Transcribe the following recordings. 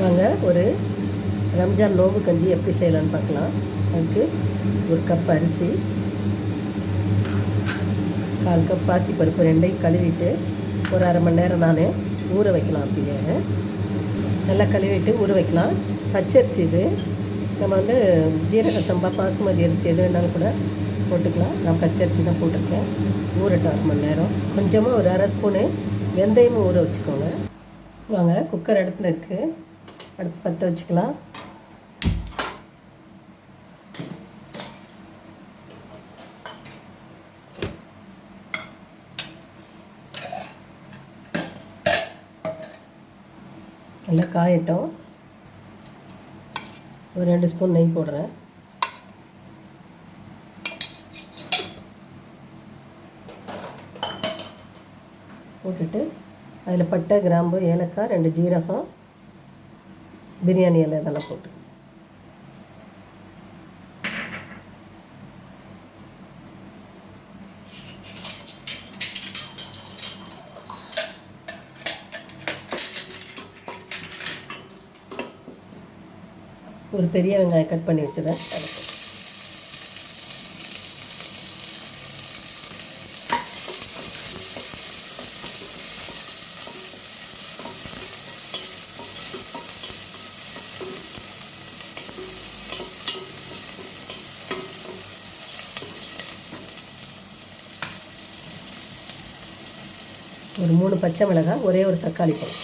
வாங்க ஒரு ரம்ஜான் நோம்பு கஞ்சி எப்படி செய்யலாம்னு பார்க்கலாம். அதுக்கு ஒரு கப் அரிசி கால் கப் பாசி பருப்பு ரெண்டையும் கழுவிட்டு ஒரு அரை மணி நேரம் நான் ஊற வைக்கலாம் அப்படியே. நல்லா கழுவிட்டு ஊற வைக்கலாம். பச்சரிசி இது. நம்ம வந்து ஜீரக சம்பா பாசுமதி அரிசி எது வேணாலும் கூட போட்டுக்கலாம். நான் பச்சரிசி தான் போட்டிருக்கேன். ஊறட்டும் அரை மணி நேரம். கொஞ்சமாக ஒரு அரை ஸ்பூனு வெந்தயமும் ஊற வச்சுக்கோங்க. வாங்க குக்கர் அடுப்பில் இருக்குது அடுப்பு பற்ற வச்சுக்கலாம். நல்லா காயட்டும். ஒரு ரெண்டு ஸ்பூன் நெய் போடுறேன். போட்டுட்டு அதில் பட்டை கிராம்பு ஏலக்காய் ரெண்டு ஜீரகம் பிரியாணி இலை இதெல்லாம் போட்டு. ஒரு பெரிய வெங்காயம் கட் பண்ணி வச்சுருவேன். ஒரு மூணு பச்சை மிளகாய் ஒரே ஒரு தக்காளி பழம்.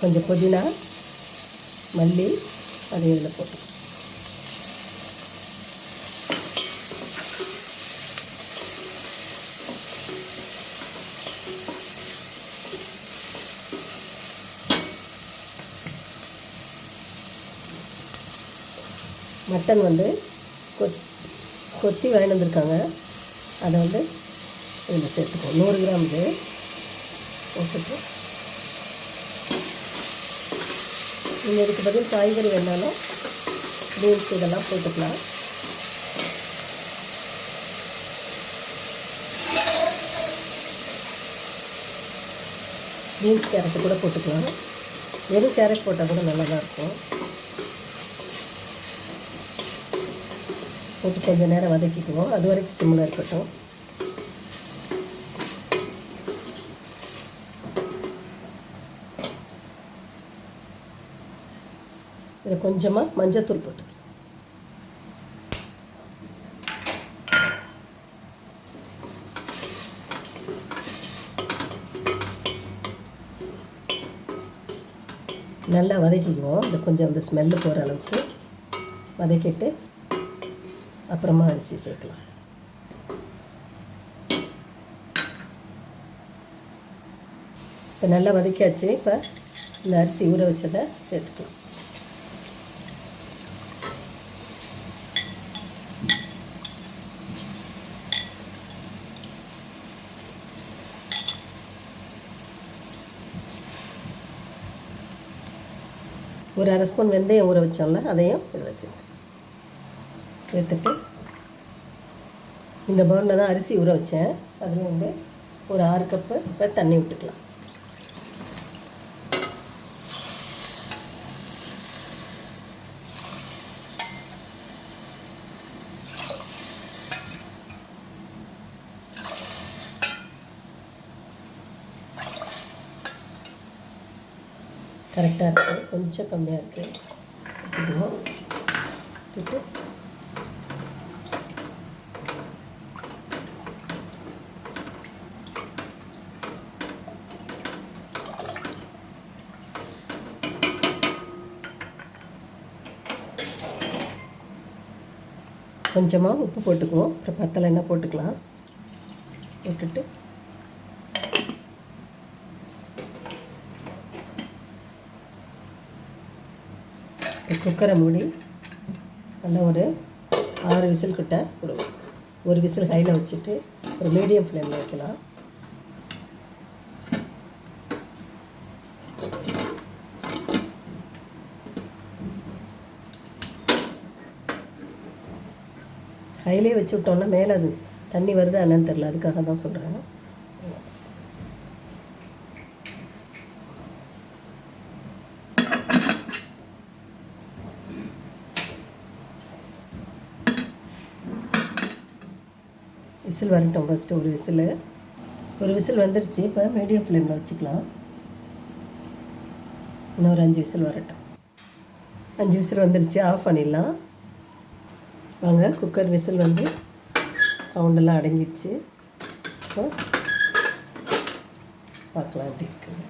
கொஞ்சம் புதினா மல்லி அதை இதில் போட்டு மட்டன் வந்து கொத் கொத்தி வாங்கிட்டு வந்திருக்காங்க. அதை வந்து இதில் சேர்த்துப்போம் நூறு கிராம் இது. போட்டுட்டு. நீங்கள் இதுக்கு பதில் காய்கறி வேணாலும் பீன்ஸ் இதெல்லாம் போட்டுக்கலாம். பீன்ஸ் கேரட்டு கூட போட்டுக்கலாம். வெறும் கேரட் போட்டால் கூட நல்லா தான் இருக்கும். போட்டு கொஞ்சம் நேரம் வதக்கிக்குவோம். அது வரைக்கும் சிம்மில் இருக்கட்டும். இதில் கொஞ்சமாக மஞ்சத்தூள் போட்டு. நல்லா வதக்கிக்குவோம். இந்த கொஞ்சம் அந்த ஸ்மெல்லு போகிற அளவுக்கு வதக்கிட்டு அப்புறமா அரிசி சேர்க்கலாம். இப்போ நல்லா வதக்கியாச்சு. இப்போ இந்த அரிசி ஊற வச்சதை சேர்த்துக்கலாம். ஒரு அரை ஸ்பூன் வெந்தயம் ஊற வச்சோம்ல அதையும் இதில் சேர்த்து சேர்த்துட்டு இந்த பவுலில் தான் அரிசி ஊற வச்சேன். அதில் வந்து ஒரு ஆறு கப்பு தண்ணி விட்டுக்கலாம். கரெக்டாக இருக்குது கொஞ்சம் கம்மியாக இருக்குது விட்டுட்டு கொஞ்சமாக உப்பு போட்டுக்குவோம். அப்புறம் பத்தலை என்ன போட்டுக்கலாம். போட்டுட்டு. குக்கரை மூடி நல்லா ஒரு ஆறு விசில் கிட்ட விடுவோம் ஒரு விசில் ஹையில் வச்சுட்டு ஒரு மீடியம் ஃப்ளேமில் வைக்கலாம். ஹைலே வச்சு விட்டோம்னா மேலே அது தண்ணி வருதா என்னன்னு தெரில அதுக்காக தான் சொல்கிறேன் விசில் வரட்டும் ஃபஸ்ட்டு ஒரு விசில். ஒரு விசில் வந்துருச்சு இப்போ மீடியம் ஃப்ளேமில் வச்சுக்கலாம். இன்னொரு அஞ்சு விசில் வரட்டும். அஞ்சு விசில் வந்துருச்சு ஆஃப் பண்ணிடலாம். வாங்க குக்கர் விசில் வந்து சவுண்டெல்லாம் அடங்கிடுச்சு. இப்போ பார்க்கலாம் எப்படி இருக்குது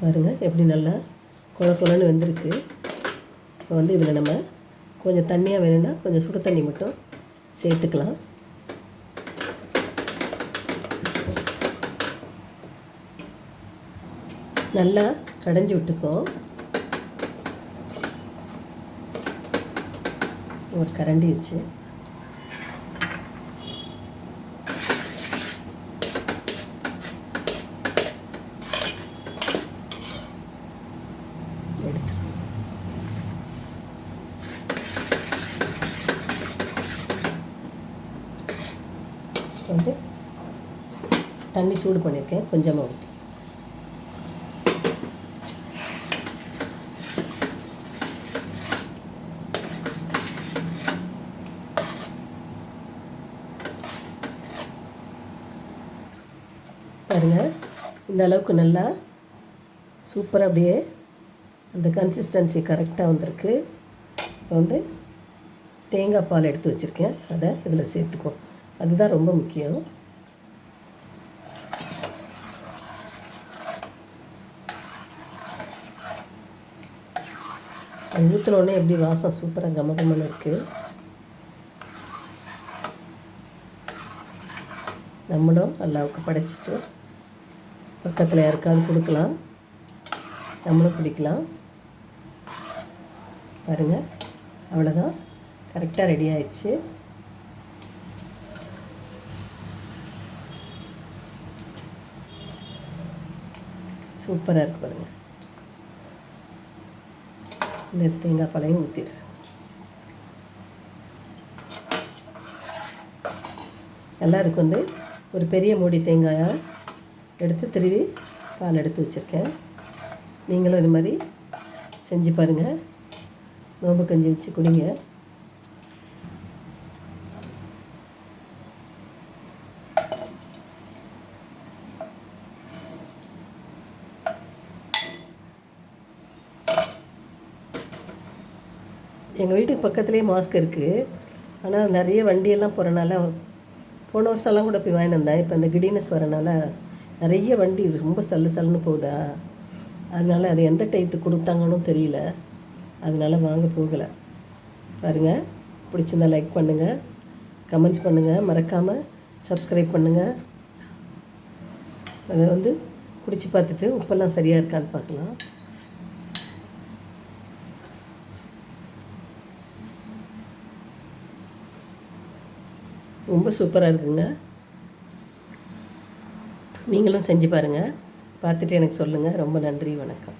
பாருங்கள் எப்படி நல்லா குழ குழன்னு வெந்திருக்கு. இப்போ வந்து இதில் நம்ம கொஞ்சம் தண்ணியாக வேணும்னா கொஞ்சம் சுடு தண்ணி மட்டும் சேர்த்துக்கலாம். நல்லா கடைஞ்சி விட்டுக்கோ. ஒரு கரண்டி வச்சு. வந்து தண்ணி சூடு பண்ணியிருக்கேன் கொஞ்சமாக ஊற்றி பாருங்கள் இந்த அளவுக்கு நல்லா சூப்பராக அப்படியே அந்த கன்சிஸ்டன்சி கரெக்டாக வந்திருக்கு. இப்போ வந்து தேங்காய் பால் எடுத்து வச்சுருக்கேன். அதை இதில் சேர்த்துக்கோ. அதுதான் ரொம்ப முக்கியம். அது ஊற்றினோடனே எப்படி வாசம் சூப்பராக கமகமன்னு இருக்குது நம்மளும் அல்லாவுக்கு படைச்சிட்டு பக்கத்தில் யாருக்காவது கொடுக்கலாம். நம்மளும் குடிக்கலாம். பாருங்கள் அவ்வளோதான் கரெக்டாக ரெடி ஆயிடுச்சு. சூப்பராக இருக்கு பாருங்கள் இந்த தேங்காய் பழையும் ஊற்றிடுறேன் எல்லாருக்கும் வந்து. ஒரு பெரிய மூடி தேங்காயாக எடுத்து திருவி பால் எடுத்து வச்சுருக்கேன். நீங்களும் இது மாதிரி செஞ்சு பாருங்கள் நோம்பு கஞ்சி வச்சு குடிங்க. எங்கள் வீட்டுக்கு பக்கத்துலேயே மாஸ்க் இருக்குது ஆனால் நிறைய வண்டியெல்லாம் போகிறனால போன வருஷம்லாம் கூட போய் வாங்கிட்டு வந்தேன். இப்போ இந்த கிடினஸ் வரனால நிறைய வண்டி ரொம்ப சல்லு சல்லுன்னு போகுதா? அதனால் அது எந்த டைத்துக்கு கொடுத்தாங்கன்னு தெரியல. அதனால் வாங்க போகலை. பாருங்கள் பிடிச்சிருந்தா லைக் பண்ணுங்கள் கமெண்ட்ஸ் பண்ணுங்கள் மறக்காமல் சப்ஸ்கிரைப் பண்ணுங்கள் அதை வந்து குடிச்சு பார்த்துட்டு உப்பெல்லாம் சரியாக இருக்கான்னு பார்க்கலாம். ரொம்ப சூப்பராக இருக்குங்க. நீங்களும் செஞ்சு பாருங்கள் பார்த்துட்டு எனக்கு சொல்லுங்கள் ரொம்ப நன்றி. வணக்கம்.